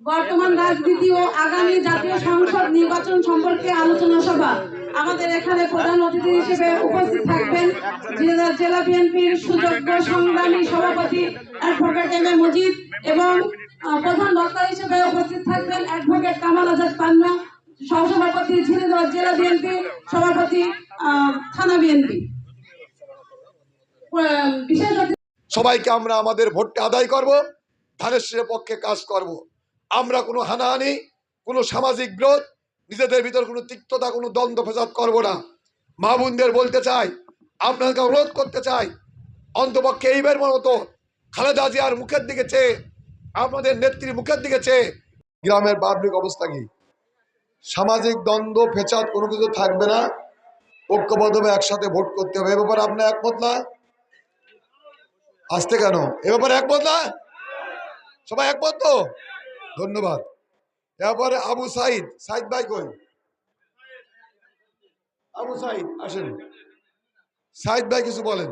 বর্তমান রাজনীতি ও আগামী জাতীয় সংসদ নির্বাচন সম্পর্কে আলোচনা সভা আমাদের এখানে প্রধান অতিথি হিসেবে উপস্থিত থাকবেন জেলা বিএনপির সুযোগ্য সংগ্রামী সভাপতি অ্যাডভোকেট এম এ মজিদ এবং প্রধান বক্তা হিসেবে উপস্থিত থাকবেন অ্যাডভোকেট কামাল আজাদ পান্না, সহসভাপতি ঝিনাইদহ জেলা বিএনপি সভাপতি থানা বিএনপি বিশেষ সবাইকে আমরা আমাদের ভোটটা আদায় করব, ধানের পক্ষে কাজ করব। আমরা কোনো হানাহানি, কোনো সামাজিক বিরোধ, নিজেদের ভিতর কোনো তিক্ততা, কোনো দ্বন্দ্ব ফেসাদ করব না। মা বোনদের বলতে চাই আপনাকে অনুরোধ করতে চাই, অন্তপক্ষে এইবার মতো খালেদা জিয়ার মুখের দিকে চেয়ে, আপনাদের নেত্রীর মুখের দিকে চেয়ে, গ্রামের পাবলিক অবস্থা কি? সামাজিক দ্বন্দ্ব, ফেচাদ কোনো কিছু থাকবে না। ঐক্যবদ্ধভাবে একসাথে ভোট করতে হবে। এ ব্যাপারে আপনার একমত না? আসতে কেন? এ ব্যাপারে একমত না? সবাই একমত তো? ধন্যবাদ। এরপরে আবু সাইদ সাইদ ভাই কই? আবু সাইদ, আসেন। সাইদ ভাই কিছু বলেন।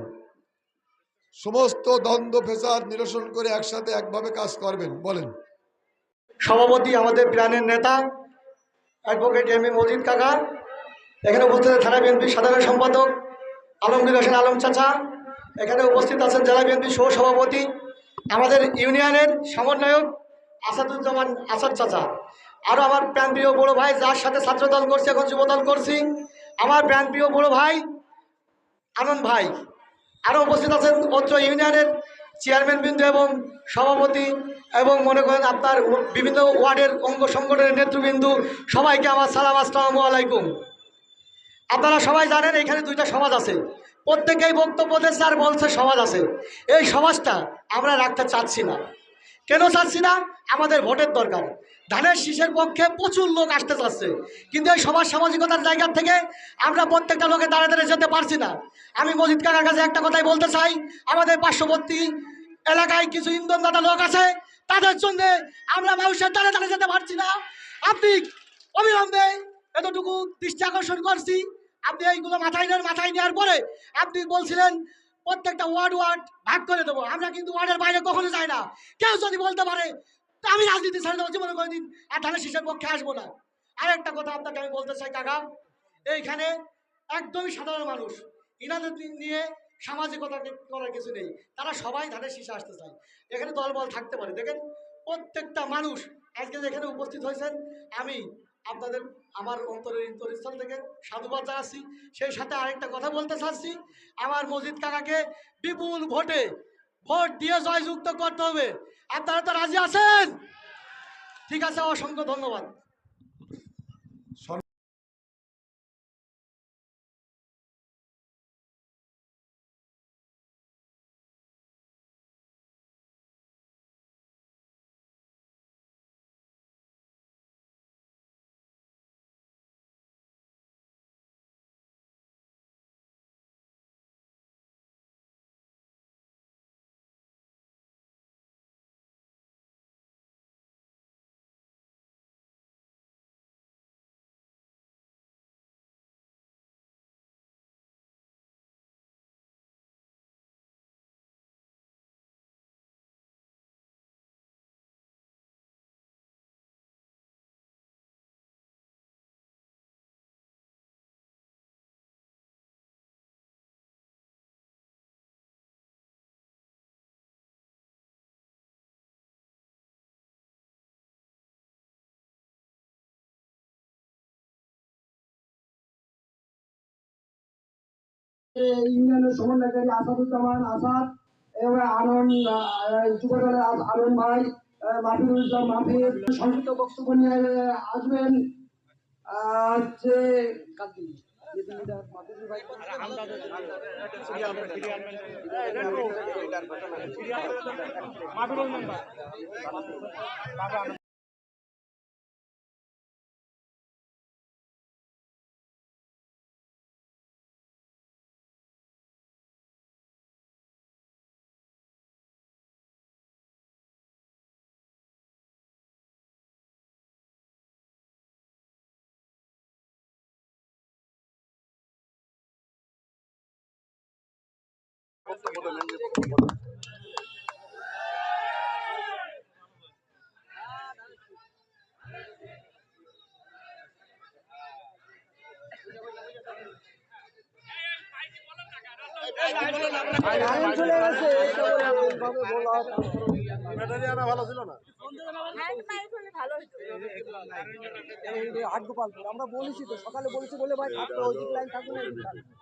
সমস্ত দ্বন্দ্ব, ফেসাদ নিরসন করে একসাথে একভাবে কাজ করবেন, বলেন। সভাপতি আমাদের প্রাণের নেতা, অ্যাডভোকেট এম এ মজিদ কাকা, এখানে উপস্থিত থানা বিএনপির সাধারণ সম্পাদক আলমগীর হোসেন আলম চাচা, এখানে উপস্থিত আছেন জেলা বিএনপির সহ সভাপতি আমাদের ইউনিয়নের সমন্বয়ক আসাদুজ্জামান আসাদ চাচা। আরও আমার প্রাণপ্রিয় বড় ভাই, যার সাথে ছাত্রদল করছি, এখন যুবদল করছি। আমার প্রাণপ্রিয় বড় ভাই আনন্দ ভাই। আরও উপস্থিত আছেন অত্র ইউনিয়নের চেয়ারম্যান বিন্দু এবং সভাপতি এবং মনে করেন আপনার বিভিন্ন ওয়ার্ডের অঙ্গ সংগঠনের নেতৃবৃন্দু। সবাইকে আমার সালাম, আসসালামু আলাইকুম। আপনারা সবাই জানেন এখানে দুইটা সমাজ আছে। প্রত্যেকেই বক্তব্য দিচ্ছে আর বলছে সমাজ আছে। এই সমাজটা আমরা রাখতে চাচ্ছি না। কেন চাচ্ছি না? আমাদের ভোটের দরকার। ধানের শীষের পক্ষে প্রচুর লোক আসতে চাচ্ছে কিন্তু এই সমাজ সামাজিকতার জায়গা থেকে আমরা প্রত্যেকটা লোকে দাঁড়ে দাঁড়িয়ে যেতে পারছি না। আমি মজিদ কাকার কাছে একটা কথাই বলতে চাই। আমাদের পার্শ্ববর্তী এলাকায় কিছু ইন্ধনদাতা লোক আছে। তাদের জন্য আমরা মানুষের দাঁড়ে দাঁড়িয়ে যেতে পারছি না। আপনি অবিলম্বে এতটুকু দৃষ্টি আকর্ষণ করছি। আপনি এইগুলো মাথায় নেন, মাথায় নেওয়ার পরে আপনি বলছিলেন প্রত্যেকটা ওয়ার্ড ওয়ার্ড ভাগ করে দেবো। আমরা কিন্তু ওয়ার্ডের বাইরে কখনো যাই না। কেউ যদি বলতে পারে আমি রাজনীতি ছেড়ে দেবো, জীবনে করে দিন আর ধানের শীষের পক্ষে আসব না। আরেকটা কথা আপনাকে আমি বলতে চাই, কাকা। এইখানে একদমই সাধারণ মানুষ। ইনাদের নিয়ে সামাজিকতা করার কিছু নেই। তারা সবাই ধানের শীষে আসতে চায়। এখানে দলবল থাকতে পারে। দেখেন, প্রত্যেকটা মানুষ আজকে যেখানে উপস্থিত হয়েছেন, আমি আপনাদের আমার অন্তরের অন্তরস্থল থেকে সাধুবাদ জানাচ্ছি। সেই সাথে আরেকটা কথা বলতে চাচ্ছি। আমার মসজিদ কাকাকে বিপুল ভোটে ভোট দিয়ে জয়যুক্ত করতে হবে। আপনারা তো রাজি আছেন? ঠিক আছে, অসংখ্য ধন্যবাদ। ইউনিয়নের সমন্বয়কারী আসাদুজ্জামান আসাদ এবার আনন যুব আনন ভাই মাহফিরুল ইসলাম মাহফির সংক্ষিপ্ত বক্তব্য নিয়ে আসবেন। যে মাহফিরুল আট আমরা বলেছি তো সকালে বলেছি বলে ভাই থাকবে ওই লাইন থাকবে না